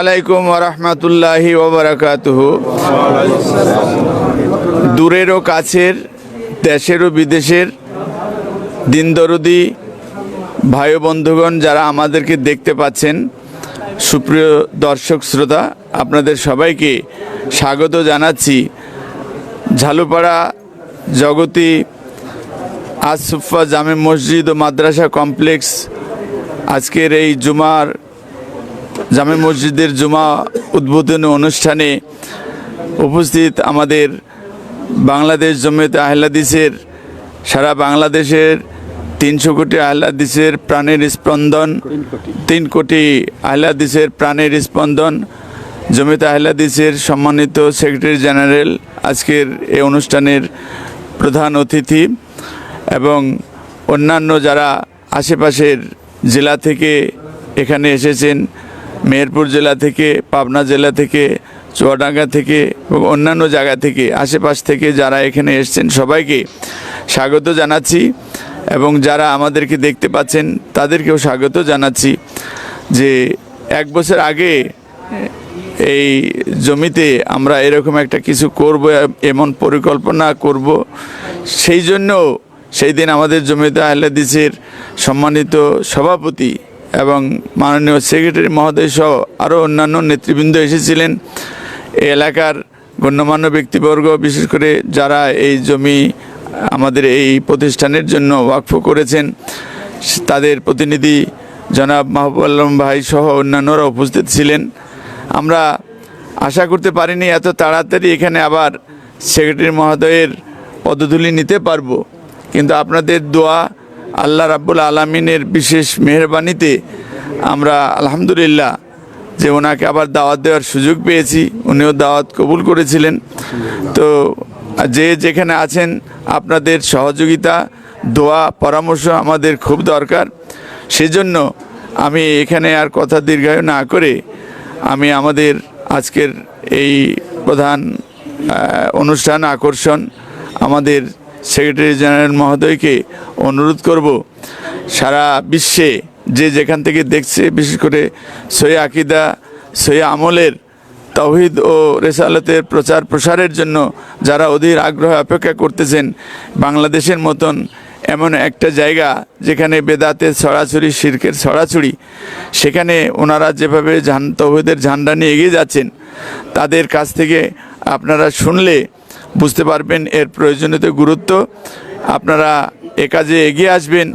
আলাইকুম ওরহমতুল্লাহি ওবরাকাতুহু। দূরেরও কাছের দেশের ও বিদেশের দিনদরদি ভাই বন্ধুগণ যারা আমাদেরকে দেখতে পাচ্ছেন, সুপ্রিয় দর্শক শ্রোতা, আপনাদের সবাইকে স্বাগত জানাচ্ছি। ঝালুপাড়া জগতী আসুফা জামে মসজিদ ও মাদ্রাসা কমপ্লেক্স আজকের এই জুমার জামে মসজিদের জুমা উদ্বোধনী অনুষ্ঠানে উপস্থিত আমাদের বাংলাদেশ জমিয়তে আহলাদিসের, সারা বাংলাদেশের তিনশো কোটি আহলাদিসের প্রাণের স্পন্দন, তিন কোটি আহলাদিসের প্রাণের স্পন্দন জমিয়তে আহলাদিসের সম্মানিত সেক্রেটারি জেনারেল আজকের এই অনুষ্ঠানের প্রধান অতিথি এবং অন্যান্য যারা আশেপাশের জেলা থেকে এখানে এসেছেন মেহেরপুর জেলা থেকে, পাবনা জেলা থেকে, চুয়াডাঙ্গা থেকে এবং অন্যান্য জায়গা থেকে, আশেপাশ থেকে যারা এখানে এসেছেন সবাইকে স্বাগত জানাচ্ছি এবং যারা আমাদেরকে দেখতে পাচ্ছেন তাদেরকেও স্বাগত জানাচ্ছি যে এক বছর আগে এই জমিতে আমরা এরকম একটা কিছু করব, এমন পরিকল্পনা করব। সেই জন্য সেই দিন আমাদের জমিতে আহলাদিসের সম্মানিত সভাপতি এবং মাননীয় সেক্রেটারি মহোদয় সহ আরও অন্যান্য নেতৃবৃন্দ এসেছিলেন। এলাকার গণ্যমান্য ব্যক্তিবর্গ, বিশেষ করে যারা এই জমি আমাদের এই প্রতিষ্ঠানের জন্য ওয়াকফ করেছেন, তাদের প্রতিনিধি জনাব মাহবুব আলম ভাই সহ অন্যান্যরা উপস্থিত ছিলেন। আমরা আশা করতে পারিনি এত তাড়াতাড়ি এখানে আবার সেক্রেটারি মহোদয়ের পদধূলি নিতে পারব, কিন্তু আপনাদের দোয়া আল্লাহ রাব্বুল আলমিনের বিশেষ মেহরবানিতে আমরা আলহামদুলিল্লাহ যে ওনাকে আবার দাওয়াত দেওয়ার সুযোগ পেয়েছি, উনিও দাওয়াত কবুল করেছিলেন। তো যে যেখানে আছেন, আপনাদের সহযোগিতা, দোয়া, পরামর্শ আমাদের খুব দরকার। সেজন্য আমি এখানে আর কথা দীর্ঘায়ু না করে আমি আমাদের আজকের এই প্রধান অনুষ্ঠান, আকর্ষণ আমাদের সেক্রেটারি জেনারেল মহোদয়কে অনুরোধ করব, সারা বিশ্বে যে যেখান থেকে দেখছে, বিশেষ করে সৈয়া আকিদা সৈয়া আমলের তৌহিদ ও রেসালতের প্রচার প্রসারের জন্য যারা অধীর আগ্রহ অপেক্ষা করতেছেন, বাংলাদেশের মতন এমন একটা জায়গা যেখানে বেদাতের ছড়াছড়ি, শির্কের ছড়াছড়ি, সেখানে ওনারা যেভাবে ঝান তৌহিদের ঝান্ডা নিয়ে এগিয়ে যাচ্ছেন, তাদের কাছ থেকে আপনারা শুনলে বুঝতে পারবেন এর প্রয়োজনীয়তা গুরুত্ব। আপনারা এ কাজে এগিয়ে আসবেন।